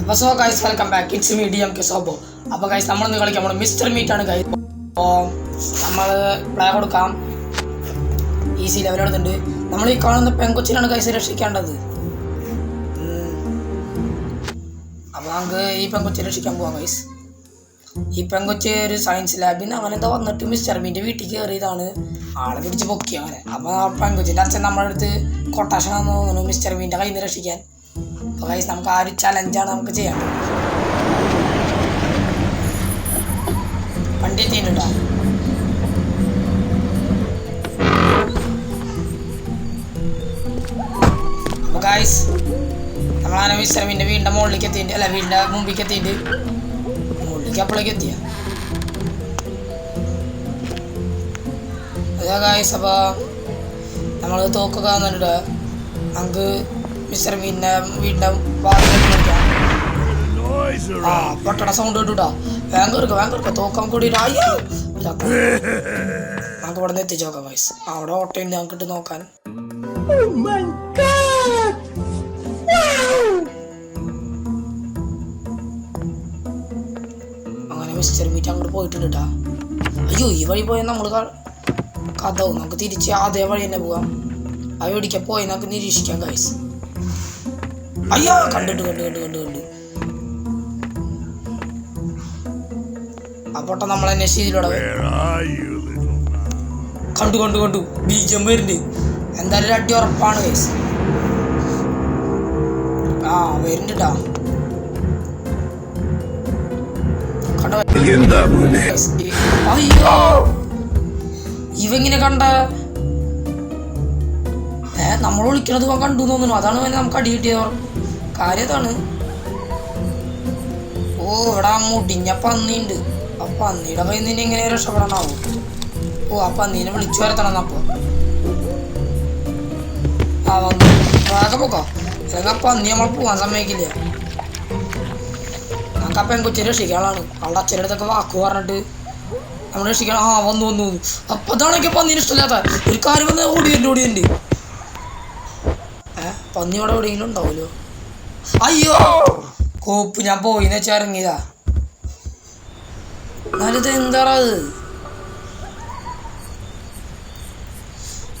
അപ്പോൾ so guys welcome back it's medium K സോബോ അപ്പോൾ ഗൈസ് നമ്മളിന്ന് കളിക്കാൻ നമ്മൾ മിസ്റ്റർ മീറ്റ് ആണ് ഗൈസ് അപ്പോൾ നമ്മൾ പ്ലേ കൊടുക്കാം. ഈസി ലെവൽ എടുത്തുണ്ട് നമ്മൾ ഈ കാണുന്ന പെങ്കൊച്ചിനാണ് ഗൈസ് രക്ഷിക്കേണ്ടത്. അപ്പോൾ നമുക്ക് ഈ പെങ്കൊച്ചിനെ രക്ഷിക്കാൻ പോവാം ഗൈസ് ഈ പെങ്കൊച്ച് ഒരു സയൻസ് ലാബിന് അങ്ങനെ എന്താ വന്നിട്ട് മിസ്റ്റർ മീന്റെ വീട്ടിൽ കയറിയതാണ് ആളെ പിടിച്ച് പൊക്കി അങ്ങനെ. അപ്പോൾ ആ പെങ്കൊച്ചിന്റെ അച്ഛൻ നമ്മളെടുത്ത് അടുത്ത് കൊട്ടാഷനാന്ന് തോന്നുന്നു മിസ്റ്റർ മീന്റെ കയ്യിൽ നിന്ന് രക്ഷിക്കാൻ. അപ്പോൾ ഗൈസ് നമുക്ക് ആ ഒരു ചലഞ്ചാണ് നമുക്ക് ചെയ്യാൻ വണ്ടി എത്തിയിട്ടുണ്ടോ? അപ്പോൾ ഗൈസ് നമ്മളാണ് മിസ്റ്റർ മീന്റെ വീടിന്റെ മുകളിലേക്ക് എത്തിയിട്ട് അല്ല വീടിന്റെ മുമ്പിലേക്ക് എത്തിയിട്ട് മുകളിലേക്ക് അപ്പോഴേക്ക് എത്തിയ. അതാ ഗായ്സ് അപ്പോൾ നമ്മൾ തോക്കൊക്കെ വന്നിട്ട് നമുക്ക് മിസ്റ്റർ പിന്നെ വീണ്ടും പട്ടണ സൗണ്ട് കേട്ടുട്ടാ തോക്കം കയറുക തോക്കാൻ കൂടി അയ്യോ ഇവിടെ നിന്ന് എത്തിച്ചു വയസ്സ് അവിടെ ഓട്ടയും ഞങ്ങൾക്ക് ഇട്ട് നോക്കാൻ. അങ്ങനെ മിസ്റ്റർ മീറ്റ് അങ്ങോട്ട് പോയിട്ടുണ്ട് ട്ടാ. അയ്യോ ഈ വഴി പോയാൽ നമ്മൾ കഥ നമുക്ക് തിരിച്ച് അതേ വഴി തന്നെ പോവാം. ആ എവിടേക്കാ പോയി നമുക്ക് നിരീക്ഷിക്കാം ഗൈസ് അയ്യോ കണ്ടിട്ട് കണ്ടു കണ്ടു കണ്ടു കണ്ടു അപ്പോട്ടെ നമ്മൾ അന്വേഷിച്ച് ഇതിലൂടെ പോയി. Where are you, little man? കണ്ടു കണ്ടു കണ്ടു. ബീജം വരുന്നുണ്ട്. എന്തായാലും അടി ഉറപ്പാണ് ആ വരുന്നുണ്ട്. കണ്ടോ? അയ്യോ. ഇവങ്ങനെ കണ്ട നമ്മൾ വിളിക്കണത് ഇവൻ കണ്ടു തോന്നുന്നു. അതാണ് പിന്നെ നമുക്ക് അടി കിട്ടിയത് കാര്യം അതാണ് ഓ ഇവിടെ മുടിഞ്ഞ പന്നിയുണ്ട്. ആ പന്നിയുടെ കയ്യിൽ നിന്ന് എങ്ങനെ രക്ഷപ്പെടണാവും ഓ ആ പന്നീനെ വിളിച്ചു വരുത്തണം എന്നപ്പോ ആ വന്നു. ആകെ പോക്കോ. അല്ലെങ്കിൽ ആ പന്നി നമ്മൾ പോവാൻ സമ്മതിക്കില്ല. നമുക്ക് ആ പെൺകുച്ചി രക്ഷിക്കാനാണ് അവളുടെ അച്ഛന്റെ അടുത്തൊക്കെ വാക്ക് പറഞ്ഞിട്ട് നമ്മൾ രക്ഷിക്കണം ആ വന്നു വന്നു വന്നു. അപ്പൊ അതാണെങ്കിൽ പന്നീനെ ഇഷ്ടമില്ലാത്ത? ഒരു കാര്യം വന്ന് ഓടിയുണ്ട് ഓടിയുണ്ട് ഏ പന്നി അവിടെ എവിടെയെങ്കിലും ഉണ്ടാവുമല്ലോ അയ്യോ! കോപ്പ് ഞാൻ പോയിന്ന് വെച്ചാൽ ഇറങ്ങിയതാ എന്നാലിത് എന്താ അത്?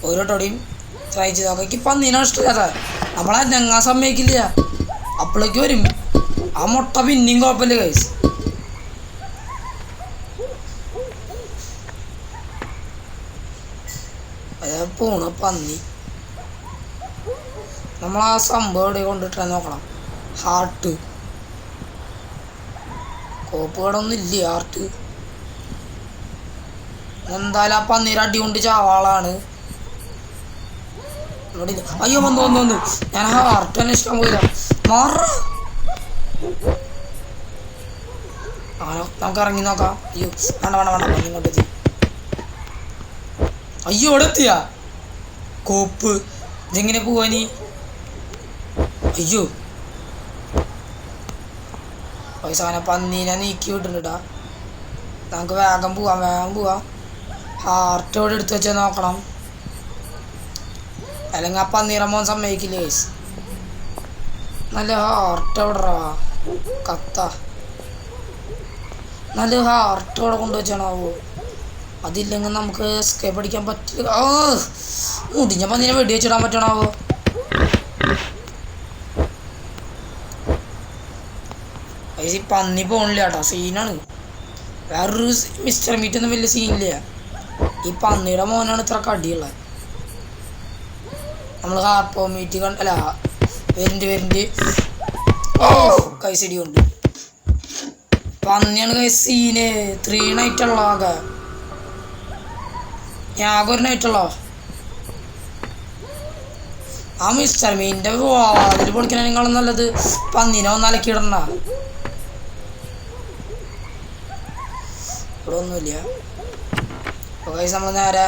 ഓരോ ടോടിയും ട്രൈ ചെയ്ത് നോക്കാം. പന്നീനാണ് ഇഷ്ടമില്ലാത്ത നമ്മളെ സമ്മതിക്കില്ല. അപ്പോഴേക്ക് വരും. ആ മുട്ട പിന്നെയും കുഴപ്പമില്ല കൈസ് അതാ പോണ പന്നി. നമ്മൾ ആ സംഭവം കൊണ്ടിട്ടാ നോക്കണം? ഹാർട്ട് കോപ്പ് കടൊന്നും ഇല്ല ഹാർട്ട് എന്തായാലും ആ പന്നീര് അടി കൊണ്ട് ചാവാളാണ് അയ്യോ വന്നു വന്നു വന്നു. ഞാൻ ഹാർട്ട് അന്വേഷിക്കാൻ പോയില്ല മാറ. നമുക്ക് ഇറങ്ങി നോക്കാം. അയ്യോ വേണ്ട വേണ്ട വേണ്ട ഇങ്ങോട്ട് അയ്യോ ഇവിടെ എത്തിയാ? കോപ്പ്. ഇതെങ്ങനെ പോവാ അയ്യോ പൈസ അവനെ പന്നീനെ നീക്കി വിട്ടിട്ടാ നമുക്ക് വേഗം പോവാം വേഗം പോവാം. ഹാർട്ടോട് എടുത്തു വെച്ചാൽ നോക്കണം. അല്ലെങ്കിൽ ആ പന്നീറ മോൻ സമ്മതിക്കില്ല നല്ല ഹാർട്ട് എവിടെ കത്ത. നല്ല ഹാർട്ട് അവിടെ കൊണ്ടുവച്ചാണാവോ അതില്ലെങ്കിൽ നമുക്ക് സ്കേപ്പ് അടിക്കാൻ പറ്റില്ല. മുടിഞ്ഞ പന്നീനെ വെടി വെച്ചിടാൻ പറ്റണാവോ ഈ പന്നി പോണില്ല കേട്ടോ സീനാണ്. വേറൊരു മിസ്റ്റർ മീറ്റ് ഒന്നും വലിയ സീനില്ല. ഈ പന്നിയുടെ മോനാണ് ഇത്ര കടിയുള്ളത് നമ്മൾ ഹാപ്പോ മീറ്റ് കണ്ടല്ല വരുന്നുണ്ട് വരുന്നുണ്ട് കൈസടി ഉണ്ട് പന്നിയാണ് കൈ സീന്. ത്രീ നൈറ്റ് ഉള്ള ആകെ. ഞാൻ ആകെ നൈറ്റ് ഉള്ളോ? ആ മിസ്റ്റർ മീന്റെ വാതിൽ പൊളിക്കണേക്കാളും നല്ലത് പന്നിനെ ഒന്ന് ഇവിടെ ഒന്നുമില്ല അപ്പോൾ കൈസ് നമ്മൾ നേരെ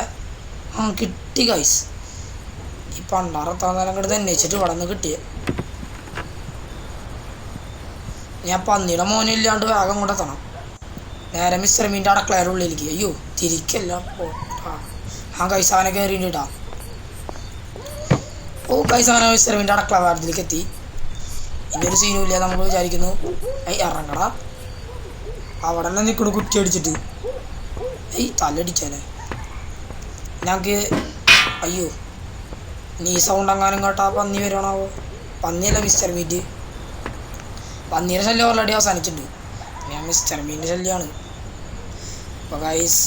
ആ കിട്ടി കൈസ് ഈ പണ്ടാറത്താൻ നേരം കിടന്ന് അന്വേഷിച്ചിട്ട് ഇവിടെ നിന്ന് കിട്ടിയ. ഞാൻ പന്നിയുടെ മോനില്ലാണ്ട് വേഗം കൂടെ എത്തണം. നേരെ മിസ്റ്റർ മീന്റെ അടക്കളയുടെ ഉള്ളിലേക്ക്. അയ്യോ തിരിക്കല്ല. ആ. കൈസാനെ കയറിയിട്ടാ ഓ കൈസ് അവനെ മിസ്റ്റർ മീന്റെ അടക്കള വാരത്തിലേക്ക് എത്തി. ഇനി ഒരു സീനും ഇല്ല നമ്മൾ വിചാരിക്കുന്നു. ഐ ഇറങ്ങടാ. അവിടെ തന്നെ നിൽക്കണു കുറ്റി അടിച്ചിട്ട്. ഏയ് തലടിച്ചാലേ ഞങ്ങൾക്ക് അയ്യോ നീ സൗണ്ട് എങ്ങാനും കേട്ടാ പന്നി വരണാവോ? പന്നിയല്ല മിസ്റ്റർ മീറ്റ് പന്നീരെ ശല്യം ഓൾറെഡി അവസാനിച്ചിട്ടുണ്ട്. ഞാൻ മിസ്റ്റർ മീന്റെ ശല്യമാണ് അപ്പോൾ ഗൈസ്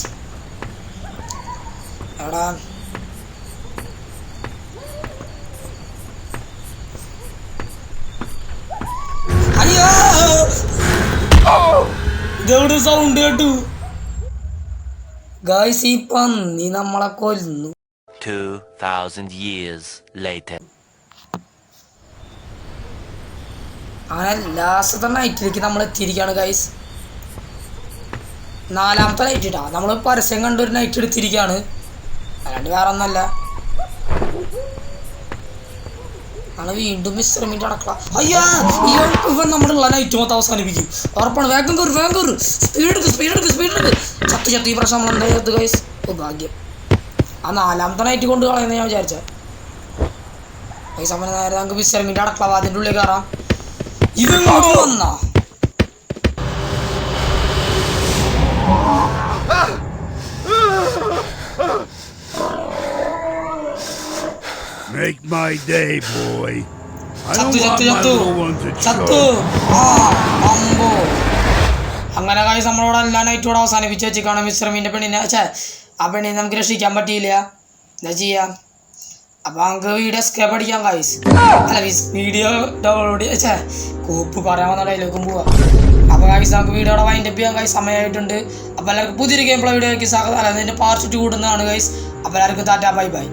എടാ ഇതെവിടെ സൗണ്ട് കേട്ടു? ഗായ്സ് ഈ പന്നി നമ്മളെ കൊല്ലുന്നു. 2,000 years later. അങ്ങനെ ലാസ്റ്റത്തെ നൈറ്റിലേക്ക് നമ്മൾ എത്തിയിരിക്കുകയാണ് ഗൈസ് നാലാമത്തെ നൈറ്റ് ഇട്ടാ നമ്മൾ പരസ്യം കണ്ടൊരു നൈറ്റ് എടുത്തിരിക്കുകയാണ്. അല്ലാണ്ട് വേറെ ഒന്നല്ല നമ്മൾ വീണ്ടും വിശ്രമിന്റെ അടക്കള. അയ്യാ ഇയാൾക്ക് ഇവൻ നമ്മുടെ ഉള്ള മൊത്തം അവസാനിപ്പിക്കും. ഉറപ്പാണ് വേഗം കയറി വേഗം കയറി സ്പീഡ് എടുക്ക് സ്പീഡ് എടുക്ക് സ്പീഡ് എടുക്ക്. ചത്ത് ചത്തി ഈ പ്രശ്നം നമ്മൾ എന്താ ഗൈസ് ഓ ഭാഗ്യം. ആ നാലാമത്തെ നൈറ്റ് കൊണ്ട് കളയുന്ന ഞാൻ വിചാരിച്ച. ഗൈസ് നേരെ നമുക്ക് വിശ്രമിന്റെ അടക്കള അതിന്റെ ഉള്ളിൽ കയറാം. ഇവൻ വന്നാ? My day, boy. I don't ചത്തു want ചത്തു. my ചത്തു little one to ചത്തു. choke. ആ അമ്പോ. അങ്ങനെ കാര്യം നമ്മളോട് എല്ലാ നൈറ്റും കൂടെ അവസാനിപ്പിച്ച് വെച്ചിക്കാണ് മിശ്രമിന്റെ പെണ്ണിനെ. ഛേ ആ പെണ്ണിനെ നമുക്ക് രക്ഷിക്കാൻ പറ്റിയില്ല. എന്താ ചെയ്യാം? അപ്പൊ നമുക്ക് വീഡിയോ സ്കേപ്പ് അടിക്കാം കായ്സ് അല്ല വീഡിയോ ഡൗൺലോഡ് ഛേ കോപ്പ് പറയാൻ വന്ന ഡയലോഗും പോവാം. അപ്പൊ കായ്സ് നമുക്ക് വീഡിയോയുടെ വൈൻഡപ്പ് ചെയ്യാൻ കായ്സ് സമയമായിട്ടുണ്ട്. അപ്പൊ എല്ലാവർക്കും പുതിയൊരു ഗെയിം പ്ലേ വീഡിയോ സ്വാഗതം. അല്ല അതിന്റെ പാർട്ട് ടു കൂടുന്നതാണ് ഗൈസ് അപ്പൊ എല്ലാവർക്കും താറ്റാ ബൈ ബൈ